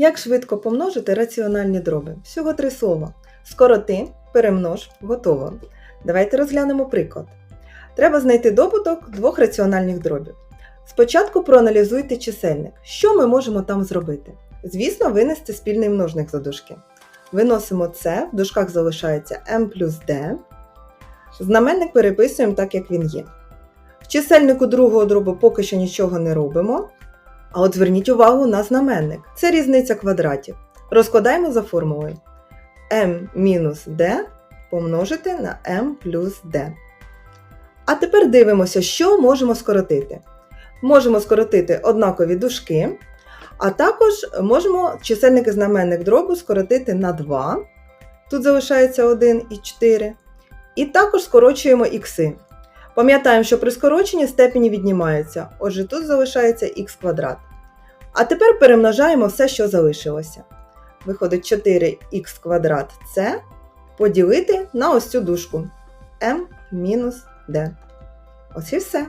Як швидко помножити раціональні дроби? Всього три слова. Скороти, перемнож, готово. Давайте розглянемо приклад. Треба знайти добуток двох раціональних дробів. Спочатку проаналізуйте чисельник. Що ми можемо там зробити? Звісно, винести спільний множник за дужки. Виносимо це, в дужках залишається m плюс d. Знаменник переписуємо так, як він є. В чисельнику другого дробу поки що нічого не робимо. А от зверніть увагу на знаменник. Це різниця квадратів. Розкладаємо за формулою m мінус d помножити на m плюс d. А тепер дивимося, що можемо скоротити. Можемо скоротити однакові дужки, а також можемо чисельник і знаменник дробу скоротити на 2. Тут залишається 1 і 4. І також скорочуємо ікси. Пам'ятаємо, що при скороченні степені віднімаються, отже тут залишається х квадрат. А тепер перемножаємо все, що залишилося. Виходить 4х квадрат c поділити на ось цю дужку m мінус d. Ось і все.